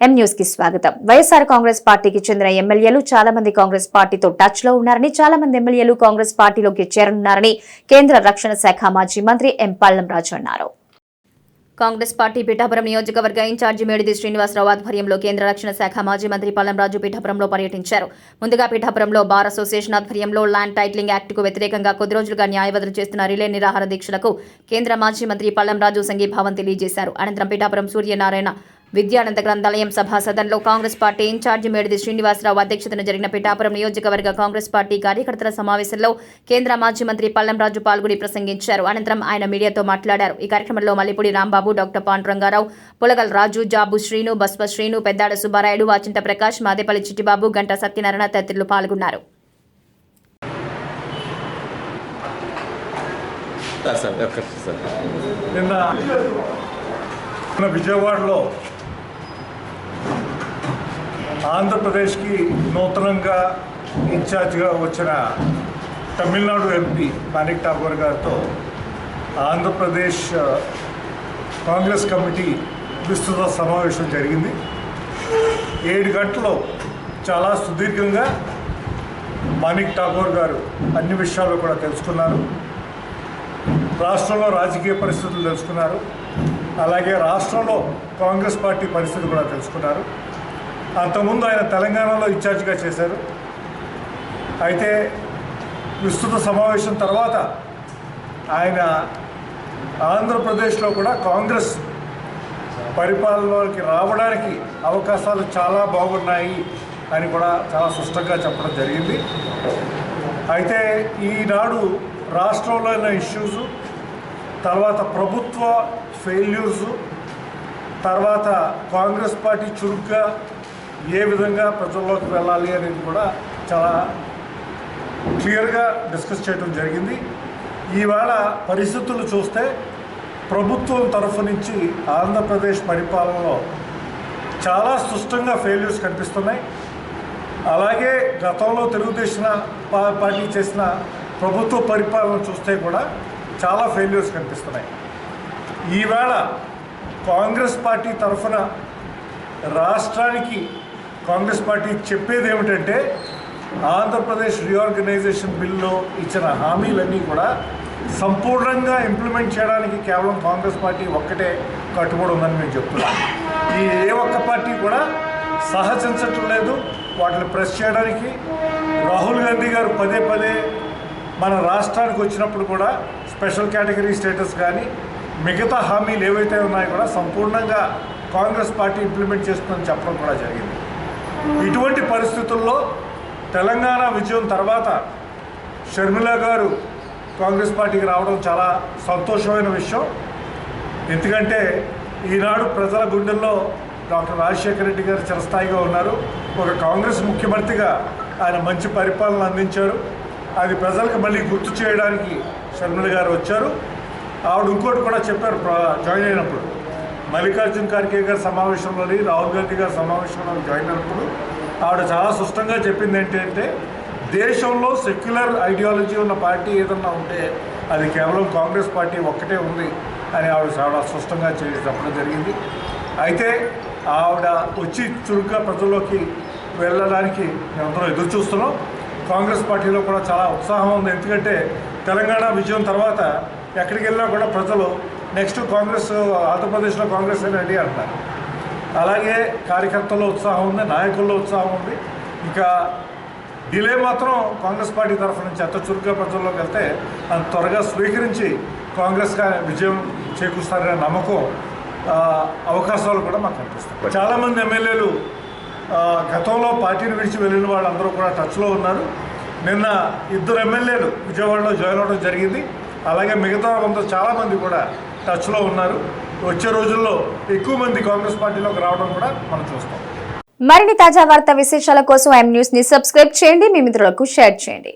ఎం న్యూస్కి స్వాగతం. వైఎస్ఆర్ కాంగ్రెస్ పార్టీకి చెందిన ఎమ్మెల్యేలు చాలా మంది కాంగ్రెస్ పార్టీతో టచ్లో ఉన్నారని చాలా మంది ఎమ్మెల్యేలు కాంగ్రెస్ పార్టీలోకి చేరనున్నారని కేంద్ర రక్షణ శాఖ మాజీ మంత్రి ఎం పల్లం రాజు అన్నారు. కాంగ్రెస్ పార్టీ పీఠాపురం నియోజకవర్గ ఇన్ఛార్జి మేడిది శ్రీనివాసరావు ఆధ్వర్యంలో కేంద్ర రక్షణ శాఖ మాజీ మంత్రి పల్లంరాజు పీఠాపురంలో పర్యటించారు. ముందుగా పీఠాపురంలో బార్ అసోసియేషన్ ఆధ్వర్యంలో ల్యాండ్ టైటిలింగ్ యాక్టుకు వ్యతిరేకంగా కొద్ది రోజులుగా న్యాయవాదులు చేస్తున్న రిలే నిరాహార దీక్షలకు కేంద్ర మాజీ మంత్రి పల్లంరాజు సంఘీభావం తెలియజేశారు. అనంతరం పీఠాపురం సూర్యనారాయణ విద్యానంద గ్రంథాలయం సభా సదన్లో కాంగ్రెస్ పార్టీ ఇన్ఛార్జి మేడిది శ్రీనివాసరావు అధ్యక్షతన జరిగిన పిఠాపురం నియోజకవర్గ కాంగ్రెస్ పార్టీ కార్యకర్తల సమావేశంలో కేంద్ర మాజీ మంత్రి పల్లంరాజు పాల్గొని ప్రసంగించారు. అనంతరం ఆయన మీడియాతో మాట్లాడారు. ఈ కార్యక్రమంలో మల్లిపూడి రాంబాబు డాక్టర్ పాండురంగారావు పులగల్ రాజు జాబు శ్రీను బస్వ శ్రీను పెద్దాడ సుబ్బారాయుడు వాచింట ప్రకాష్ మాదేపల్లి చిట్టిబాబు గంట సత్యనారాయణ తదితరులు పాల్గొన్నారు. నిన్న విజయవాడలో ఆంధ్రప్రదేశ్కి నూతనంగా ఇన్ఛార్జ్గా వచ్చిన తమిళనాడు ఎంపీ మాణిక్ ఠాకూర్ గారితో ఆంధ్రప్రదేశ్ కాంగ్రెస్ కమిటీ విస్తృత సమావేశం జరిగింది. ఏడు గంటలు చాలా సుదీర్ఘంగా మాణిక్ ఠాకూర్ గారు అన్ని విషయాలు కూడా తెలుసుకున్నారు. రాష్ట్రంలో రాజకీయ పరిస్థితులు తెలుసుకున్నారు. అలాగే రాష్ట్రంలో కాంగ్రెస్ పార్టీ పరిస్థితి కూడా తెలుసుకున్నారు. అంతకుముందు ఆయన తెలంగాణలో ఇన్ఛార్జిగా చేశారు. అయితే విస్తృత సమావేశం తర్వాత ఆయన ఆంధ్రప్రదేశ్లో కూడా కాంగ్రెస్ పరిపాలనలోకి రావడానికి అవకాశాలు చాలా బాగున్నాయి అని కూడా చాలా స్పష్టంగా చెప్పడం జరిగింది. అయితే ఈనాడు రాష్ట్రంలో ఉన్న ఇష్యూస్ తర్వాత ప్రభుత్వ ఫెయిల్యూర్సు తర్వాత కాంగ్రెస్ పార్టీ చురుగ్గా ఏ విధంగా ప్రజల్లోకి వెళ్ళాలి అనేది కూడా చాలా క్లియర్గా డిస్కస్ చేయడం జరిగింది. ఈవేళ పరిస్థితులు చూస్తే ప్రభుత్వం తరఫు నుంచి ఆంధ్రప్రదేశ్ పరిపాలనలో చాలా స్పష్టంగా ఫెయిల్యూర్స్ కనిపిస్తున్నాయి. అలాగే గతంలో తెలుగుదేశం పార్టీ చేసిన ప్రభుత్వ పరిపాలన చూస్తే కూడా చాలా ఫెయిల్యూర్స్ కనిపిస్తున్నాయి. ఈవేళ కాంగ్రెస్ పార్టీ తరఫున రాష్ట్రానికి కాంగ్రెస్ పార్టీ చెప్పేది ఏమిటంటే ఆంధ్రప్రదేశ్ రీఆర్గనైజేషన్ బిల్లో ఇచ్చిన హామీలన్నీ కూడా సంపూర్ణంగా ఇంప్లిమెంట్ చేయడానికి కేవలం కాంగ్రెస్ పార్టీ ఒక్కటే కట్టుబడి ఉందని మేము చెప్తున్నాం. ఈ ఏ ఒక్క పార్టీ కూడా సహసించటం లేదు. వాటిని ప్రెస్ చేయడానికి రాహుల్ గాంధీ గారు పదే పదే మన రాష్ట్రానికి వచ్చినప్పుడు కూడా స్పెషల్ కేటగిరీ స్టేటస్ కానీ మిగతా హామీలు ఏవైతే ఉన్నాయో కూడా సంపూర్ణంగా కాంగ్రెస్ పార్టీ ఇంప్లిమెంట్ చేస్తుందని చెప్పడం కూడా జరిగింది. ఇటువంటి పరిస్థితుల్లో తెలంగాణ విజయం తర్వాత షర్మిల గారు కాంగ్రెస్ పార్టీకి రావడం చాలా సంతోషమైన విషయం. ఎందుకంటే ఈనాడు ప్రజల గుండెల్లో డాక్టర్ రాజశేఖర రెడ్డి గారు చిరస్థాయిగా ఉన్నారు. ఒక కాంగ్రెస్ ముఖ్యమంత్రిగా ఆయన మంచి పరిపాలన అందించారు. అది ప్రజలకు మళ్ళీ గుర్తు చేయడానికి షర్మిల గారు వచ్చారు. ఆవిడ ఇంకోటి కూడా చెప్పారు జాయిన్ అయినప్పుడు. మల్లికార్జున్ ఖార్గే గారి సమావేశంలోని రాహుల్ గాంధీ గారి సమావేశంలో జాయిన్ అయినప్పుడు ఆవిడ చాలా స్పష్టంగా చెప్పింది ఏంటంటే దేశంలో సెక్యులర్ ఐడియాలజీ ఉన్న పార్టీ ఏదన్నా ఉంటే అది కేవలం కాంగ్రెస్ పార్టీ ఒక్కటే ఉంది అని ఆవిడ చాలా స్పష్టంగా చెప్పడం జరిగింది. అయితే ఆవిడ వచ్చి చురుగ్గా ప్రజల్లోకి వెళ్ళడానికి మేమందరం ఎదురు చూస్తున్నాం. కాంగ్రెస్ పార్టీలో కూడా చాలా ఉత్సాహం ఉంది. ఎందుకంటే తెలంగాణ విజయం తర్వాత ఎక్కడికి వెళ్ళినా కూడా ప్రజలు నెక్స్ట్ కాంగ్రెస్ ఆంధ్రప్రదేశ్లో కాంగ్రెస్ రెడీ అంటారు అలాగే కార్యకర్తల్లో ఉత్సాహం ఉంది నాయకుల్లో ఉత్సాహం ఉంది. ఇంకా డిలే మాత్రం కాంగ్రెస్ పార్టీ తరఫు నుంచి ఎంత చురుగ్గా ప్రజల్లోకి వెళ్తే అంత త్వరగా స్వీకరించి కాంగ్రెస్ విజయం చేకూరుస్తారనే నమ్మకం అవకాశాలు కూడా మాకు కనిపిస్తాయి. చాలామంది ఎమ్మెల్యేలు గతంలో పార్టీని విడిచి వెళ్ళిన వాళ్ళందరూ కూడా టచ్లో ఉన్నారు. నిన్న ఇద్దరు ఎమ్మెల్యేలు విజయవాడలో జాయిన్ అవ్వడం జరిగింది. అలాగే మిగతా వంద చాలామంది కూడా టచ్లో ఉన్నారు. వచ్చే రోజుల్లో ఎక్కువ మంది కాంగ్రెస్ పార్టీలోకి రావడం కూడా మనం చూస్తాం. మరిన్ని తాజా వార్తా విశేషాల కోసం ఎం న్యూస్ని సబ్స్క్రైబ్ చేయండి మీ మిత్రులకు షేర్ చేయండి.